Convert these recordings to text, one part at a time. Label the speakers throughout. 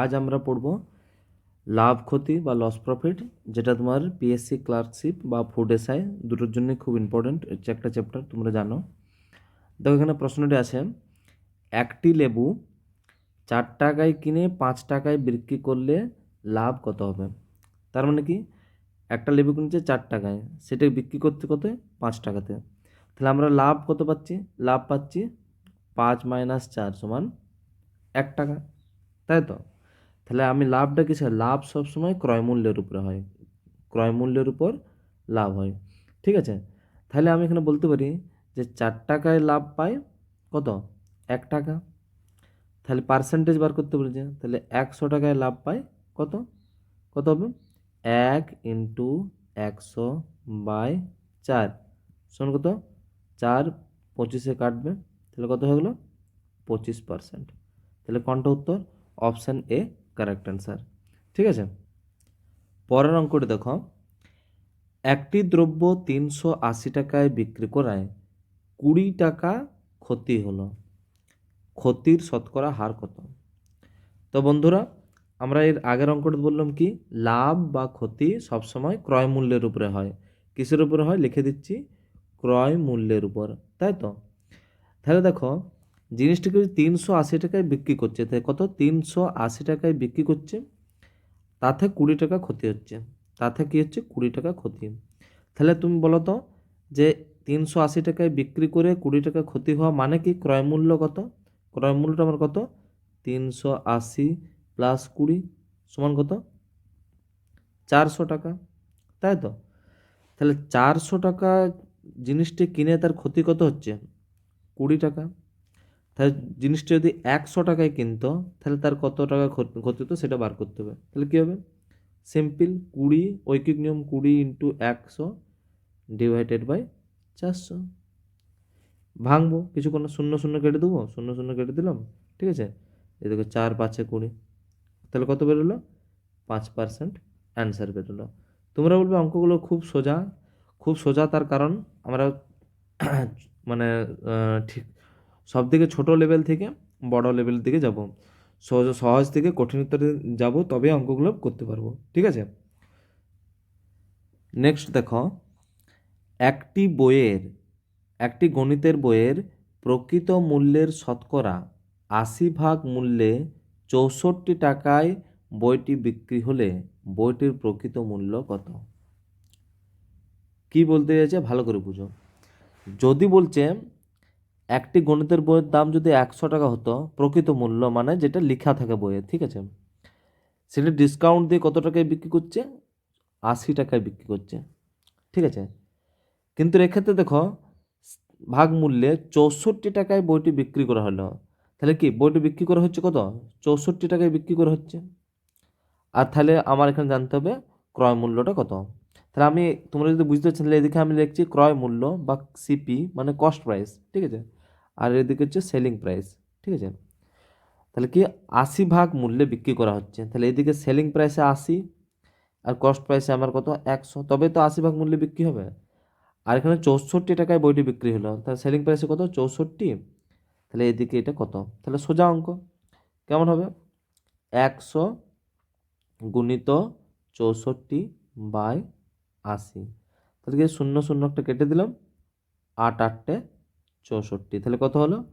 Speaker 1: আজ আমরা পড়ব লাভ ক্ষতি বা লস প্রফিট যেটা তোমার পিএসসি ক্লার্কশিপ বা ফুড এসআই দুটোর জন্য খুব ইম্পর্টেন্ট একটা চ্যাপ্টার তোমরা জানো। দেখো এখানে প্রশ্নটি আছে, একটি লেবু চার টাকায় কিনে পাঁচ টাকায় বিক্রি করলে লাভ কত হবে? তার মানে কি? একটা লেবু কিনছে চার টাকায়, সেটা বিক্রি করতে কত? পাঁচ টাকাতে। তাহলে আমরা লাভ কত পাচ্ছি? লাভ পাচ্ছি পাঁচ মাইনাস চার সমান এক টাকা। তাই তো? তাহলে আমি লাভটা কিসে লাভ সবসময় ক্রয় মূল্যের উপরে হয়। ক্রয় মূল্যের উপর লাভ হয়। ঠিক আছে? তাহলে আমি এখানে বলতে পারি যে চার টাকায় লাভ পাই কত? এক টাকা। তাহলে পার্সেন্টেজ বার করতে বলেছে তাহলে একশো টাকায় লাভ পাই কত? কত হবে? এক ইন্টু একশো বাই চার। শোন কত? চার পঁচিশে কাটবে। তাহলে কত হয়ে গেলো? পঁচিশ পার্সেন্ট তাহলে কোনটা উত্তর? অপশান এ কারেক্ট অ্যান্সার ঠিক আছে? পরের অঙ্কটি দেখো। একটি দ্রব্য তিনশো আশি টাকায় বিক্রি করায় কুড়ি টাকা ক্ষতি হলো। ক্ষতির শতকরা হার কত? তো বন্ধুরা, আমরা এর আগের অঙ্কটা বললাম কি, লাভ বা ক্ষতি সবসময় ক্রয় মূল্যের উপরে হয়। কিসের উপরে হয়? লিখে দিচ্ছি, ক্রয় মূল্যের উপর। তাই তো? তাহলে দেখো জিনিসটাকে তিনশো আশি টাকায় বিক্রি করছে তাই কত? তিনশো আশি টাকায় বিক্রি করছে, তাতে কুড়ি টাকা ক্ষতি হচ্ছে। তাতে কী হচ্ছে? কুড়ি টাকা ক্ষতি। তাহলে তুমি বলো তো যে তিনশো আশি টাকায় বিক্রি করে কুড়ি টাকা ক্ষতি হওয়া মানে কি? ক্রয় মূল্য কত? ক্রয় মূল্যটা আমার কত? তিনশো আশি প্লাস কুড়ি সমান কত? চারশো টাকা। তাই তো? তাহলে চারশো টাকা জিনিসটি কিনে তার ক্ষতি কত হচ্ছে? কুড়ি টাকা। তাহলে জিনিসটা যদি একশো টাকায় কিনতো, তাহলে তার কত টাকা ক্ষতি হতো সেটা বার করতে হবে। তাহলে কী হবে? সিম্পল কুড়ি, ঐকিক নিয়ম কুড়ি ইন্টু একশো ডিভাইডেড বাই চারশো। ভাঙবো কিছু কোনো শূন্য শূন্য কেটে দেবো, শূন্য শূন্য কেটে দিলাম, ঠিক আছে? এদিকে চার পাঁচে কুড়ি। তাহলে কত বেরোলো? পাঁচ পার্সেন্ট অ্যান্সার বেরোলো। তোমরা বলবে অঙ্কগুলো খুব সোজা খুব সোজা তার কারণ আমরা মানে ঠিক সব থেকে ছোটো লেভেল থেকে বড় লেভেল দিকে যাব। সহজ সহজ থেকে কঠিনতর যাব তবে অঙ্কগুলো করতে পারব, ঠিক আছে? নেক্সট দেখো, একটি বইয়ের, একটি গণিতের বইয়ের প্রকৃত মূল্যের শতকরা আশি ভাগ মূল্যে চৌষট্টি টাকায় বইটি বিক্রি হলে বইটির প্রকৃত মূল্য কত? কি বলতে চাইছে? ভালো করে বুঝো। যদি বলছে একটি গণিতের বইয়ের দাম যদি একশো টাকা হতো, প্রকৃত মূল্য মানে যেটা লেখা থাকে বইয়ে, ঠিক আছে? সেটা ডিসকাউন্ট দিয়ে কত টাকায় বিক্রি করছে? আশি টাকায় বিক্রি করছে, ঠিক আছে? কিন্তু এক্ষেত্রে দেখো, ভাগ মূল্যে চৌষট্টি টাকায় বইটি বিক্রি করা হলো। তাহলে কি, বইটি বিক্রি করা হচ্ছে কত? চৌষট্টি টাকায় বিক্রি করা হচ্ছে। আর তাহলে আমার এখানে জানতে হবে, ক্রয় মূল্যটা কত? তাহলে আমি, তোমরা যদি বুঝতে পারছ, তাহলে এদিকে আমি লিখছি ক্রয় মূল্য বা সিপি মানে কস্ট প্রাইস ঠিক আছে? আর এদিকে হচ্ছে সেলিং প্রাইস ঠিক আছে? তাহলে কি আশি ভাগ মূল্যে বিক্রি করা হচ্ছে? তাহলে এদিকে সেলিং প্রাইসে আশি আর কস্ট প্রাইসে আমার কত? একশো। তবে তো আশি ভাগ মূল্যে বিক্রি হবে। আর এখানে চৌষট্টি টাকায় বইটি বিক্রি হলো। তাহলে সেলিং প্রাইসে কত? চৌষট্টি। তাহলে এদিকে এটা কত? তাহলে সোজা অঙ্ক। কেমন হবে? একশো গুণিত চৌষট্টি বাই আশি। তাহলে কি শূন্য শূন্য একটা কেটে দিলাম। আট আটটে চৌষট্টি। তাহলে কত হলো?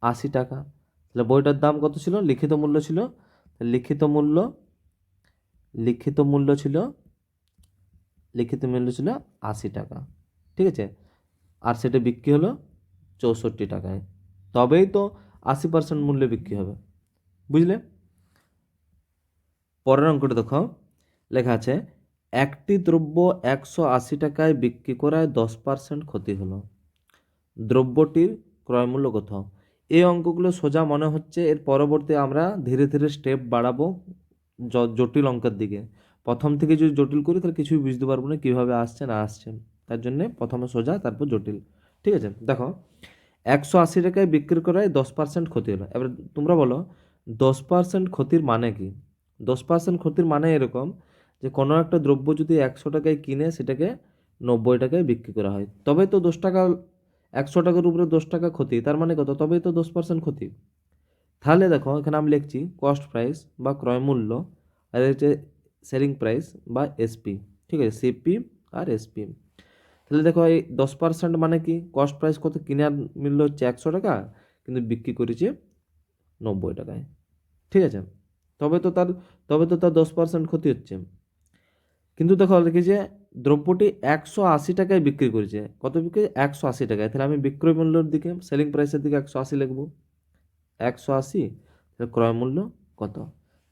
Speaker 1: আশি টাকা। তাহলে বইটার দাম কত ছিল? লিখিত মূল্য ছিল? লিখিত মূল্য লিখিত মূল্য ছিল, লিখিত মূল্য ছিল আশি টাকা। ঠিক আছে? আর সেটা বিক্রি হলো চৌষট্টি টাকায়। তবেই তো আশি পার্সেন্ট মূল্যে বিক্রি হবে। বুঝলে? পরের অঙ্কটা দেখো। লেখা আছে, একটি দ্রব্য একশো আশি টাকায় বিক্রি করায় দশ পার্সেন্ট ক্ষতি হলো। দ্রব্যটির ক্রয়মূল্য কত এই অঙ্কগুলো সোজা মনে হচ্ছে, এর পরবর্তী আমরা ধীরে ধীরে স্টেপ বাড়াবো জটিল অঙ্কের দিকে। প্রথম থেকে যদি জটিল করি, তাহলে কিছুই বুঝতে পারব না কীভাবে আসছে, না আসছে। তার জন্যে প্রথমে সোজা, তারপর জটিল। ঠিক আছে? দেখো, একশো আশি টাকায় বিক্রি করায় দশ পার্সেন্ট ক্ষতি হলো। এবার তোমরা বলো, দশ পার্সেন্ট ক্ষতির মানে কি? দশ পার্সেন্ট ক্ষতির মানে এরকম যে, কোনো একটা দ্রব্য যদি একশো টাকায় কিনে, সেটাকে নব্বই টাকায় বিক্রি করা হয়। তবে তো দশ টাকা একশো টাকার উপরে দশ টাকা ক্ষতি, তার মানে কত? তবেই তো দশ পার্সেন্ট ক্ষতি। তাহলে দেখো, এখানে আমি লিখছি কস্ট প্রাইস বা ক্রয় মূল্য, আর হচ্ছে সেলিং প্রাইস বা এসপি ঠিক আছে? সিপি আর এসপি তাহলে দেখো, এই দশ পার্সেন্ট মানে কি? কস্ট প্রাইস কত? কেনার মূল্য হচ্ছে একশো টাকা, কিন্তু বিক্রি করেছে নব্বই টাকায়, ঠিক আছে? তবে তো তার, তবে তো তার দশ পার্সেন্ট ক্ষতি হচ্ছে। কিন্তু দেখো লিখেছে দ্রব্যটি একশো আশি টাকায় বিক্রি করেছে। কত বিক্রি? একশো আশি টাকায়। তাহলে আমি বিক্রয় মূল্যের দিকে সেলিং প্রাইসের দিকে একশো আশি লিখব। একশো আশি, তাহলে ক্রয় মূল্য কত?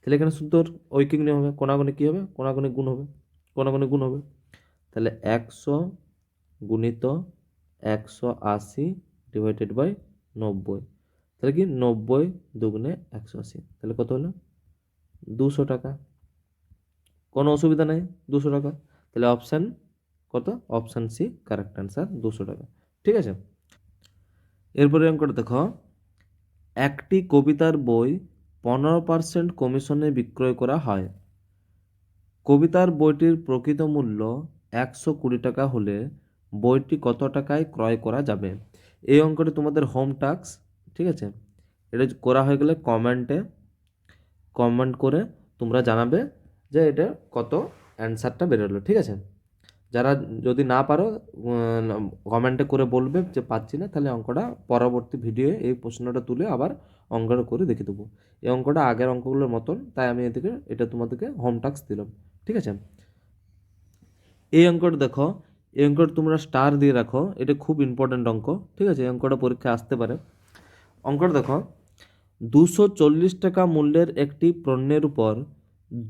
Speaker 1: তাহলে এখানে শুদ্ধ ঐকিক হবে। কোনাগুনি কী হবে? কোনাগুনি গুণ হবে। কোনাগুনি গুণ হবে। তাহলে একশো গুণিত একশো আশি ডিভাইডেড বাই নব্বই। তাহলে কি? নব্বই দুগুণে একশো আশি। তাহলে কত হলো? দুশো টাকা। কোনো অসুবিধা নেই। দুশো টাকা। তাহলে অপশান কত? অপশান সি কারেক্ট অ্যান্সার দুশো টাকা। ঠিক আছে? এরপরে অঙ্কটা দেখো। একটি কবিতার বই পনেরো পার্সেন্ট কমিশনে বিক্রয় করা হয়। কবিতার বইটির প্রকৃত মূল্য একশো কুড়ি টাকা হলে বইটি কত টাকায় ক্রয় করা যাবে? এই অঙ্কটি তোমাদের হোম টাস্ক, ঠিক আছে? এটা করা হয়ে গেলে কমেন্টে কমেন্ট করে তোমরা জানাবে যে এটা কত অ্যান্সারটা বেরোলো, ঠিক আছে? যারা যদি না পারো কমেন্টে করে বলবে যে পাচ্ছি না, তাহলে অঙ্কটা পরবর্তী ভিডিওয়ে এই প্রশ্নটা তুলে আবার অঙ্কটা করে দেখে দেবো। এই অঙ্কটা আগের অঙ্কগুলোর মতন, তাই আমি এদিকে, এটা তোমাদেরকে হোম টাস্ক দিলাম, ঠিক আছে? এই অঙ্কটা দেখো, এই অঙ্কটা তোমরা স্টার দিয়ে রাখো, এটা খুব ইম্পর্ট্যান্ট অঙ্ক, ঠিক আছে? এই অঙ্কটা পরীক্ষা আসতে পারে। অঙ্কটা দেখো, দুশো চল্লিশ টাকা মূল্যের একটি পণ্যের উপর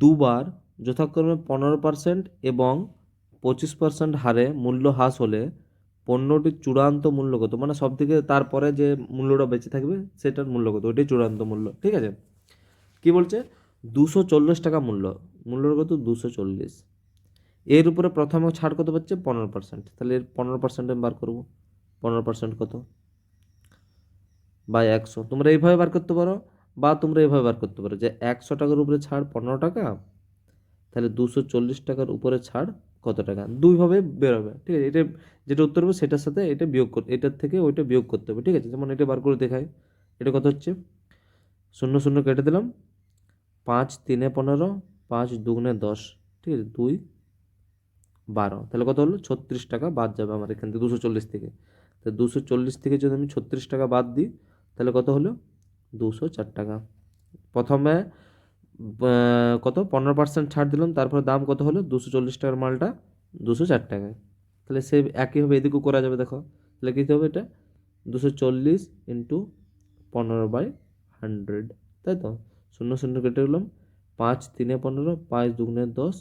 Speaker 1: দুবার যথাক্রমে পনেরো পার্সেন্ট এবং পঁচিশ পার্সেন্ট হারে মূল্য হ্রাস হলে পণ্যটির চূড়ান্ত মূল্য কত? মানে সব থেকে তারপরে যে মূল্যটা বেঁচে থাকবে, সেটার মূল্য কত? ওইটাই চূড়ান্ত মূল্য, ঠিক আছে? কি বলছে? দুশো চল্লিশ টাকা মূল্য, মূল্যর কত? দুশো চল্লিশ। এর উপরে প্রথমে ছাড় কত পাচ্ছে? পনেরো পার্সেন্ট তাহলে এর পনেরো পার্সেন্ট আমি বার করব। পনেরো পার্সেন্ট কত? বা একশো। তোমরা এইভাবে বার করতে পারো, বা তোমরা এইভাবে বার করতে পারো যে একশো টাকার উপরে ছাড় পনেরো টাকা তাহলে দুশো চল্লিশ টাকার উপরে ছাড় কত টাকা? দুইভাবে বেরোবে, ঠিক আছে? এটা যেটা উত্তর হবে সেটার সাথে এটা বিয়োগ করতে এটার থেকে ওইটা বিয়োগ করতে হবে, ঠিক আছে? যেমন এটা বার করে দেখায় এটা কত হচ্ছে? শূন্য শূন্য কেটে দিলাম, পাঁচ তিনে পনেরো, পাঁচ দুগুণে দশ, ঠিক আছে? দুই বারো, তাহলে কত হলো? ছত্রিশ টাকা বাদ যাবে আমার এখান থেকে দুশো চল্লিশ থেকে। তো দুশো চল্লিশ থেকে যদি আমি ছত্রিশ টাকা বাদ দিই, তাহলে কত হলো? দুশো চার টাকা। প্রথমে কত? পনেরো পার্সেন্ট ছাড় দিলাম, তারপরে দাম কত হলো? দুশো চল্লিশ টাকার মালটা, দুশো চার টাকায়। তাহলে সে একইভাবে এদিকেও করা যাবে, দেখো। তাহলে কী হবে এটা? দুশো চল্লিশ ইন্টু পনেরো বাই হান্ড্রেড। তাই তো? শূন্য শূন্য কেটে গেলাম পাঁচ তিনে পনেরো, পাঁচ দুগুণে দশ,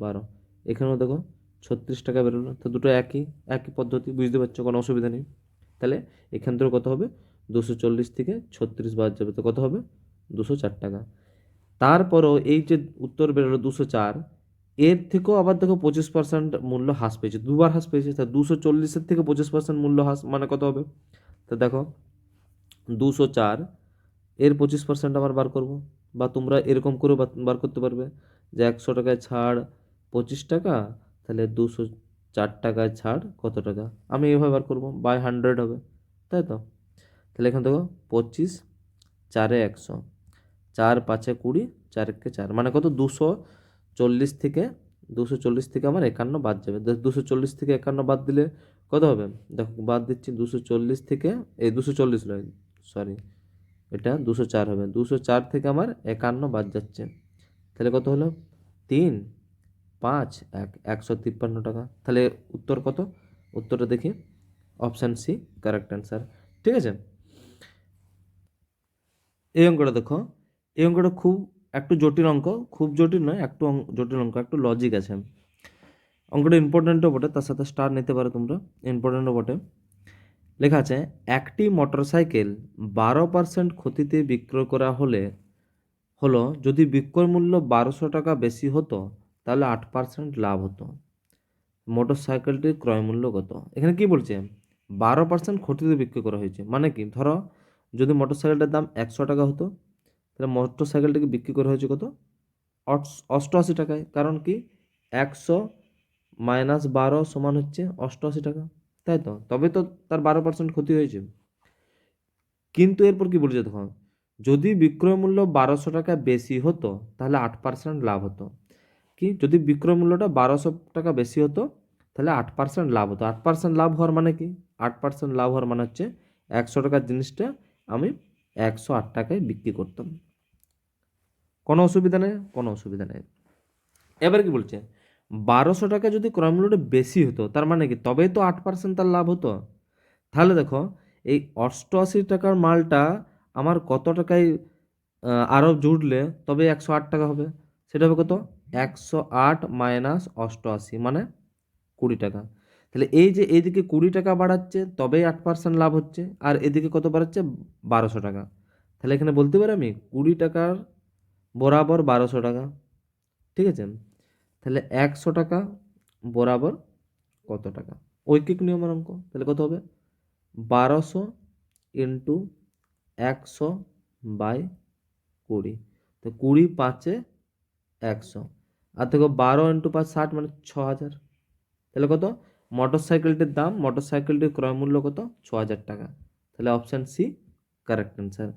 Speaker 1: বারো। এখানেও দেখো, ছত্রিশ টাকা বেরোলো। তো দুটো একই একই পদ্ধতি, বুঝতে পারছ? কোনো অসুবিধা নেই। তাহলে এখান থেকে কত হবে? দুশো চল্লিশ থেকে ছত্রিশ বাদ যাবে। তো কত হবে? দুশো চার টাকা। তারপরও এই যে উত্তর বেরোলো দুশো চার, এর থেকেও আবার দেখো পঁচিশ পার্সেন্ট মূল্য হ্রাস পেয়েছে। দুবার হ্রাস পেয়েছে, তা দুশো চল্লিশের থেকে পঁচিশ পার্সেন্ট মূল্য হ্রাস মানে কত হবে? তা দেখো, দুশো চার, এর পঁচিশ পার্সেন্ট আবার বার করব, বা তোমরা এরকম করে বার করতে পারবে যে একশো টাকায় ছাড় পঁচিশ টাকা, তাহলে দুশো চার টাকায় ছাড় কত টাকা? আমি এভাবে বার করব বাই হান্ড্রেড হবে, তাই তো? তাহলে এখান দেখো, পঁচিশ চারে একশো। চার, পাঁচে কুড়ি চার চারকে চার। মানে কত? দুশো চল্লিশ থেকে, দুশো চল্লিশ থেকে আমার একান্ন বাদ যাবে। দুশো চল্লিশ থেকে একান্ন বাদ দিলে কত হবে? দেখো, বাদ দিচ্ছি দুশো চল্লিশ থেকে, এই দুশো চল্লিশ নয় সরি এটা দুশো চার হবে। দুশো চার থেকে আমার একান্ন বাদ যাচ্ছে। তাহলে কত হলো? তিন, পাঁচ, এক, একশো তিপ্পান্ন টাকা। তাহলে উত্তর কত? উত্তরটা দেখি। অপশান সি কারেক্ট অ্যান্সার ঠিক আছে? এই অঙ্কটা দেখো। এই অঙ্কটা খুব একটু জটিল অঙ্ক, খুব জটিল নয়, একটু জটিল অঙ্ক, একটু লজিক আছে। অঙ্কটা ইম্পর্টেন্টও বটে, তার সাথে স্টার নিতে পারো তোমরা ইম্পর্টেন্টও বটে। লেখা আছে, একটি মোটরসাইকেল বারো পার্সেন্ট ক্ষতিতে বিক্রয় করা হলে, হলো যদি বিক্রয় মূল্য বারোশো টাকা বেশি হতো, তাহলে আট পার্সেন্ট লাভ হতো। মোটর সাইকেলটির ক্রয় মূল্য কত? এখানে কি বলছে? বারো পার্সেন্ট ক্ষতিতে বিক্রয় করা হয়েছে। মানে কি? ধরো যদি মোটর সাইকেলটার দাম একশো টাকা হতো তাহলে মোটর সাইকেলটাকে বিক্রি করা হয়েছে কত? অষ্টআশি টাকায়। কারণ কি? একশো মাইনাস বারো সমান হচ্ছে অষ্টআশি টাকা। তাই তো? তবে তো তার বারো পার্সেন্ট ক্ষতি হয়েছে। কিন্তু এরপর কি বলছে দেখো? যদি বিক্রয় মূল্য বারোশো টাকা বেশি হতো, তাহলে আট পার্সেন্ট লাভ হতো। কি? যদি বিক্রয় মূল্যটা বারোশো টাকা বেশি হতো, তাহলে আট পার্সেন্ট লাভ হতো। আট পার্সেন্ট লাভ হওয়ার মানে কি? আট পার্সেন্ট লাভ হওয়ার মানে হচ্ছে একশো টাকার জিনিসটা আমি একশো আট টাকায় বিক্রি করতাম। কোনো অসুবিধা নেই, কোনো অসুবিধা নেই। এবার কি বলছে? বারোশো টাকা যদি ক্রয় মূল্যটা বেশি হতো, তার মানে কি? তবেই তো আট পার্সেন্ট তার লাভ হতো। তাহলে দেখো, এই অষ্টআশি টাকার মালটা আমার কত টাকায় আরও জুড়লে তবে একশো আট টাকা হবে। সেটা হবে কত? একশো আট মাইনাস অষ্টআশি মানে কুড়ি টাকা। তাহলে এই যে এইদিকে কুড়ি টাকা বাড়াচ্ছে, তবেই আট পার্সেন্ট লাভ হচ্ছে, আর এদিকে কত বাড়াচ্ছে? বারোশো টাকা। তাহলে এখানে বলতে পারি আমি, কুড়ি টাকার বরাবর বারোশো টাকা। ঠিক আছে? তাহলে একশো টাকা বরাবর কত টাকা? ঐকিক নিয়মের অঙ্ক। তাহলে কত হবে? বারোশো ইন্টু একশো বাই কুড়ি। তো কুড়ি পাঁচে একশো। আর দেখো বারো ইন্টু পাঁচ ষাট মানে ছ হাজার তাহলে কত? মোটর সাইকেলটির দাম মোটর সাইকেলটির ক্রয় মূল্য কত? ছ হাজার টাকা। তাহলে অপশান সি, কারেক্ট অ্যান্সার।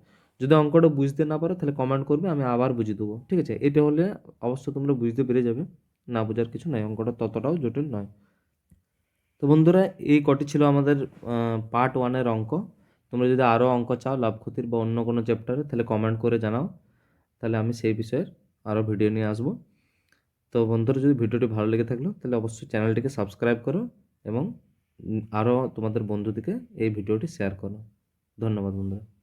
Speaker 1: যদি অঙ্কটা বুঝতে না পারো, তাহলে কমেন্ট করবে, আমি আবার বুঝিয়ে দেবো। ঠিক আছে? এটা হলে অবশ্য তোমরা বুঝতে পেরে যাবে। না বোঝার কিছু নয়, অঙ্কটা ততটাও জটিল নয়। তো বন্ধুরা, এই কটি ছিল আমাদের পার্ট ওয়ানের অঙ্ক। তোমরা যদি আরও অঙ্ক চাও, লাভ, ক্ষতির বা অন্য কোনো চ্যাপ্টারে তাহলে কমেন্ট করে জানাও। তাহলে আমি সেই বিষয়ের আরও ভিডিও নিয়ে আসব। তো বন্ধুরা, যদি ভিডিওটি ভালো লেগে থাকল, তাহলে অবশ্যই চ্যানেলটিকে সাবস্ক্রাইব করো এবং আরও তোমাদের বন্ধুদেরকে এই ভিডিওটি শেয়ার করো। ধন্যবাদ বন্ধুরা।